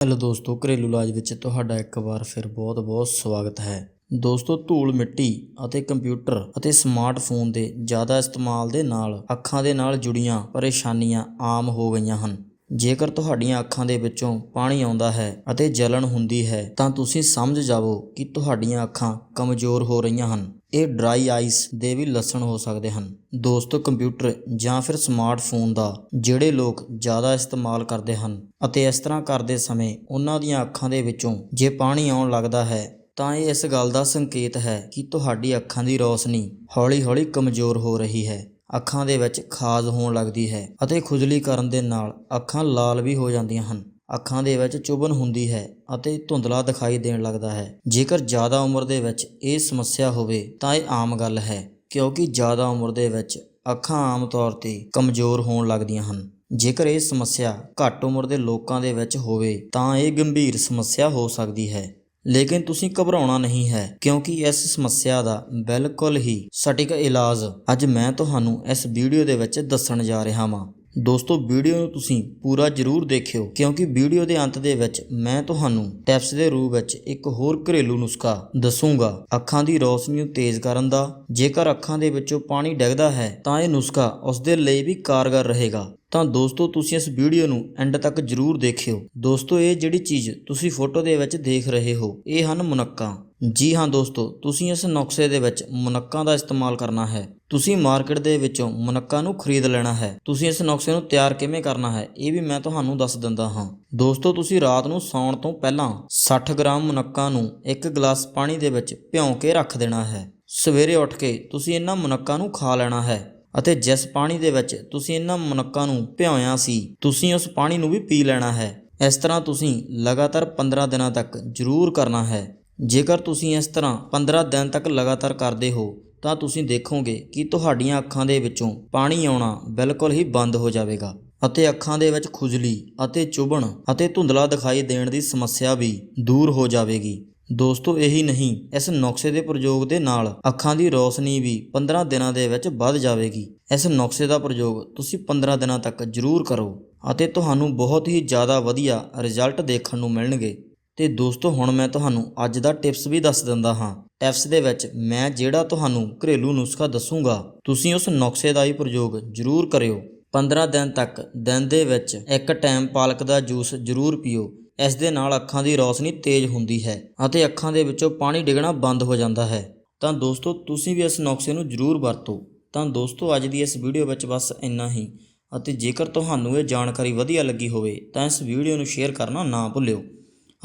Hello ਦੋਸਤੋ, ਘਰੇਲੂ ਇਲਾਜ ਵਿੱਚ ਤੁਹਾਡਾ ਇੱਕ ਵਾਰ ਫਿਰ ਬਹੁਤ-ਬਹੁਤ ਸਵਾਗਤ ਹੈ। ਦੋਸਤੋ, ਧੂਲ ਮਿੱਟੀ ਅਤੇ ਕੰਪਿਊਟਰ ਅਤੇ ਸਮਾਰਟਫੋਨ ਦੇ ਜ਼ਿਆਦਾ ਇਸਤੇਮਾਲ ਦੇ ਨਾਲ ਅੱਖਾਂ ਦੇ ਨਾਲ ਜੁੜੀਆਂ ਪਰੇਸ਼ਾਨੀਆਂ ਆਮ ਹੋ ਗਈਆਂ ਹਨ। ਜੇਕਰ ਤੁਹਾਡੀਆਂ ਅੱਖਾਂ ਦੇ ਵਿੱਚੋਂ ਪਾਣੀ ਆਉਂਦਾ ਹੈ ਅਤੇ ਜਲਣ ਹੁੰਦੀ ਹੈ, ਤਾਂ ਤੁਸੀਂ ਸਮਝ ਜਾਵੋ ਕਿ ਤੁਹਾਡੀਆਂ ਅੱਖਾਂ ਕਮਜ਼ੋਰ ਹੋ ਰਹੀਆਂ ਹਨ। ਇਹ ਡਰਾਈ ਆਈਸ ਦੇ ਵੀ ਲੱਛਣ ਹੋ ਸਕਦੇ ਹਨ। ਦੋਸਤੋ, ਕੰਪਿਊਟਰ ਜਾਂ ਫਿਰ ਸਮਾਰਟਫੋਨ ਦਾ ਜਿਹੜੇ ਲੋਕ ਜ਼ਿਆਦਾ ਇਸਤੇਮਾਲ ਕਰਦੇ ਹਨ ਅਤੇ ਇਸ ਤਰ੍ਹਾਂ ਕਰਦੇ ਸਮੇਂ ਉਹਨਾਂ ਦੀਆਂ ਅੱਖਾਂ ਦੇ ਵਿੱਚੋਂ ਜੇ ਪਾਣੀ ਆਉਣ ਲੱਗਦਾ ਹੈ, ਤਾਂ ਇਹ ਇਸ ਗੱਲ ਦਾ ਸੰਕੇਤ ਹੈ ਕਿ ਤੁਹਾਡੀ ਅੱਖਾਂ ਦੀ ਰੌਸ਼ਨੀ ਹੌਲੀ-ਹੌਲੀ ਕਮਜ਼ੋਰ ਹੋ ਰਹੀ ਹੈ। ਅੱਖਾਂ ਦੇ ਵਿੱਚ ਖਾਜ ਹੋਣ ਲੱਗਦੀ ਹੈ ਅਤੇ ਖੁਜਲੀ ਕਰਨ ਦੇ ਨਾਲ ਅੱਖਾਂ ਲਾਲ ਵੀ ਹੋ ਜਾਂਦੀਆਂ ਹਨ। ਅੱਖਾਂ ਦੇ ਵਿੱਚ ਚੁਭਨ ਹੁੰਦੀ ਹੈ ਅਤੇ ਧੁੰਦਲਾ ਦਿਖਾਈ ਦੇਣ ਲੱਗਦਾ ਹੈ। ਜੇਕਰ ਜ਼ਿਆਦਾ ਉਮਰ ਦੇ ਵਿੱਚ ਇਹ ਸਮੱਸਿਆ ਹੋਵੇ ਤਾਂ ਇਹ ਆਮ ਗੱਲ ਹੈ, ਕਿਉਂਕਿ ਜ਼ਿਆਦਾ ਉਮਰ ਦੇ ਵਿੱਚ ਅੱਖਾਂ ਆਮ ਤੌਰ ਤੇ ਕਮਜ਼ੋਰ ਹੋਣ ਲੱਗਦੀਆਂ ਹਨ। ਜੇਕਰ ਇਹ ਸਮੱਸਿਆ ਘੱਟ ਉਮਰ ਦੇ ਲੋਕਾਂ ਦੇ ਵਿੱਚ ਹੋਵੇ ਤਾਂ ਇਹ ਗੰਭੀਰ ਸਮੱਸਿਆ ਹੋ ਸਕਦੀ ਹੈ। ਲੇਕਿਨ ਤੁਸੀਂ ਘਬਰਾਉਣਾ ਨਹੀਂ ਹੈ, ਕਿਉਂਕਿ ਇਸ ਸਮੱਸਿਆ ਦਾ ਬਿਲਕੁਲ ਹੀ ਸਟਿਕ ਇਲਾਜ ਅੱਜ ਮੈਂ ਤੁਹਾਨੂੰ ਇਸ ਵੀਡੀਓ ਦੇ ਵਿੱਚ ਦੱਸਣ ਜਾ ਰਿਹਾ ਹਾਂ ਦੋਸਤੋ, ਵੀਡੀਓ ਨੂੰ ਤੁਸੀਂ ਪੂਰਾ ਜ਼ਰੂਰ ਦੇਖਿਓ, ਕਿਉਂਕਿ ਵੀਡੀਓ ਦੇ ਅੰਤ ਦੇ ਵਿੱਚ ਮੈਂ ਤੁਹਾਨੂੰ ਟਿਪਸ ਦੇ ਰੂਪ ਵਿੱਚ ਇੱਕ ਹੋਰ ਘਰੇਲੂ ਨੁਸਖਾ ਦੱਸੂਗਾ। ਅੱਖਾਂ ਦੀ ਰੌਸ਼ਨੀ ਨੂੰ ਤੇਜ਼ ਕਰਨ ਦਾ, ਜੇਕਰ ਅੱਖਾਂ ਦੇ ਵਿੱਚੋਂ ਪਾਣੀ ਡਿੱਗਦਾ ਹੈ, ਤਾਂ ਇਹ ਨੁਸਖਾ ਉਸ ਦੇ ਲਈ ਵੀ ਕਾਰਗਰ ਰਹੇਗਾ। ਤਾਂ ਦੋਸਤੋ ਤੁਸੀਂ ਇਸ ਵੀਡੀਓ ਨੂੰ ਐਂਡ ਤੱਕ ਜਰੂਰ ਦੇਖਿਓ। ਦੋਸਤੋ ਇਹ ਜਿਹੜੀ ਚੀਜ਼ ਤੁਸੀਂ ਫੋਟੋ ਦੇ ਵਿੱਚ ਦੇਖ ਰਹੇ ਹੋ, ਇਹ ਹਨ ਮੁਨੱਕਾਂ। ਜੀ ਹਾਂ ਦੋਸਤੋ, ਤੁਸੀਂ ਇਸ ਨੁਕਸੇ ਦੇ ਵਿੱਚ ਮੁਨੱਕਾਂ ਦਾ ਇਸਤੇਮਾਲ ਕਰਨਾ ਹੈ। ਤੁਸੀਂ ਮਾਰਕੀਟ ਦੇ ਵਿੱਚੋਂ ਮੁਨੱਕਾਂ ਨੂੰ ਖਰੀਦ ਲੈਣਾ ਹੈ। ਤੁਸੀਂ ਇਸ ਨੁਕਸੇ ਨੂੰ ਤਿਆਰ ਕਿਵੇਂ ਕਰਨਾ ਹੈ, ਇਹ ਵੀ ਮੈਂ ਤੁਹਾਨੂੰ ਦੱਸ ਦਿੰਦਾ ਹਾਂ। ਦੋਸਤੋ ਤੁਸੀਂ ਰਾਤ ਨੂੰ ਸੌਣ ਤੋਂ ਪਹਿਲਾਂ 60 ਗ੍ਰਾਮ ਮੁਨੱਕਾਂ ਨੂੰ ਇੱਕ ਗਲਾਸ ਪਾਣੀ ਦੇ ਵਿੱਚ ਭਿਉਂ ਕੇ ਰੱਖ ਦੇਣਾ ਹੈ। ਸਵੇਰੇ ਉੱਠ ਕੇ ਤੁਸੀਂ ਇਹਨਾਂ ਮੁਨੱਕਾਂ ਨੂੰ ਖਾ ਲੈਣਾ ਹੈ। ਅਤੇ ਜਿਸ ਪਾਣੀ ਦੇ ਵਿੱਚ ਤੁਸੀਂ ਇਹਨਾਂ ਮਨੁੱਖਾਂ ਨੂੰ ਭਿਉਇਆ ਸੀ, ਤੁਸੀਂ ਉਸ ਪਾਣੀ ਨੂੰ ਵੀ ਪੀ ਲੈਣਾ ਹੈ। ਇਸ ਤਰ੍ਹਾਂ ਤੁਸੀਂ ਲਗਾਤਾਰ 15 ਦਿਨਾਂ ਤੱਕ ਜ਼ਰੂਰ ਕਰਨਾ ਹੈ। ਜੇਕਰ ਤੁਸੀਂ ਇਸ ਤਰ੍ਹਾਂ 15 ਦਿਨ ਤੱਕ ਲਗਾਤਾਰ ਕਰਦੇ ਹੋ, ਤਾਂ ਤੁਸੀਂ ਦੇਖੋਗੇ ਕਿ ਤੁਹਾਡੀਆਂ ਅੱਖਾਂ ਦੇ ਵਿੱਚੋਂ ਪਾਣੀ ਆਉਣਾ ਬਿਲਕੁਲ ਹੀ ਬੰਦ ਹੋ ਜਾਵੇਗਾ ਅਤੇ ਅੱਖਾਂ ਦੇ ਵਿੱਚ ਖੁਜਲੀ ਅਤੇ ਚੁਭਣ ਅਤੇ ਧੁੰਦਲਾ ਦਿਖਾਈ ਦੇਣ ਦੀ ਸਮੱਸਿਆ ਵੀ ਦੂਰ ਹੋ ਜਾਵੇਗੀ। ਦੋਸਤੋ, ਇਹੀ ਨਹੀਂ, ਇਸ ਨੁਕਸੇ ਦੇ ਪ੍ਰਯੋਗ ਦੇ ਨਾਲ ਅੱਖਾਂ ਦੀ ਰੌਸ਼ਨੀ ਵੀ 15 ਦਿਨਾਂ ਦੇ ਵਿੱਚ ਵੱਧ ਜਾਵੇਗੀ। ਇਸ ਨੁਕਸੇ ਦਾ ਪ੍ਰਯੋਗ ਤੁਸੀਂ 15 ਦਿਨਾਂ ਤੱਕ ਜ਼ਰੂਰ ਕਰੋ ਅਤੇ ਤੁਹਾਨੂੰ ਬਹੁਤ ਹੀ ਜ਼ਿਆਦਾ ਵਧੀਆ ਰਿਜ਼ਲਟ ਦੇਖਣ ਨੂੰ ਮਿਲਣਗੇ। ਤੇ ਦੋਸਤੋ, ਹੁਣ ਮੈਂ ਤੁਹਾਨੂੰ ਅੱਜ ਦਾ ਟਿਪਸ ਵੀ ਦੱਸ ਦਿੰਦਾ ਹਾਂ। ਟਿਪਸ ਦੇ ਵਿੱਚ ਮੈਂ ਜਿਹੜਾ ਤੁਹਾਨੂੰ ਘਰੇਲੂ ਨੁਸਖਾ ਦੱਸੂਗਾ, ਤੁਸੀਂ ਉਸ ਨੁਕਸੇ ਦਾ ਹੀ ਪ੍ਰਯੋਗ ਜ਼ਰੂਰ ਕਰਿਓ। 15 ਦਿਨ ਤੱਕ ਦਿਨ ਦੇ ਵਿੱਚ ਇੱਕ ਟਾਈਮ ਪਾਲਕ ਦਾ ਜੂਸ ਜ਼ਰੂਰ ਪੀਓ। ਇਸ ਦੇ ਨਾਲ ਅੱਖਾਂ ਦੀ ਰੌਸ਼ਨੀ ਤੇਜ਼ ਹੁੰਦੀ ਹੈ ਅਤੇ ਅੱਖਾਂ ਦੇ ਵਿੱਚੋਂ ਪਾਣੀ ਡਿੱਗਣਾ ਬੰਦ ਹੋ ਜਾਂਦਾ ਹੈ। ਤਾਂ ਦੋਸਤੋ, ਤੁਸੀਂ ਵੀ ਇਸ ਨੁਕਸੇ ਨੂੰ ਜ਼ਰੂਰ ਵਰਤੋ। ਤਾਂ ਦੋਸਤੋ, ਅੱਜ ਦੀ ਇਸ ਵੀਡੀਓ ਵਿੱਚ ਬਸ ਇੰਨਾ ਹੀ। ਅਤੇ ਜੇਕਰ ਤੁਹਾਨੂੰ ਇਹ ਜਾਣਕਾਰੀ ਵਧੀਆ ਲੱਗੀ ਹੋਵੇ, ਤਾਂ ਇਸ ਵੀਡੀਓ ਨੂੰ ਸ਼ੇਅਰ ਕਰਨਾ ਨਾ ਭੁੱਲਿਓ।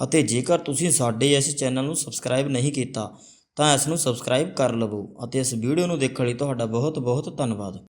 ਅਤੇ ਜੇਕਰ ਤੁਸੀਂ ਸਾਡੇ ਇਸ ਚੈਨਲ ਨੂੰ ਸਬਸਕ੍ਰਾਈਬ ਨਹੀਂ ਕੀਤਾ, ਤਾਂ ਇਸ ਨੂੰ ਸਬਸਕ੍ਰਾਈਬ ਕਰ ਲਵੋ। ਅਤੇ ਇਸ ਵੀਡੀਓ ਨੂੰ ਦੇਖਣ ਲਈ ਤੁਹਾਡਾ ਬਹੁਤ ਬਹੁਤ ਧੰਨਵਾਦ।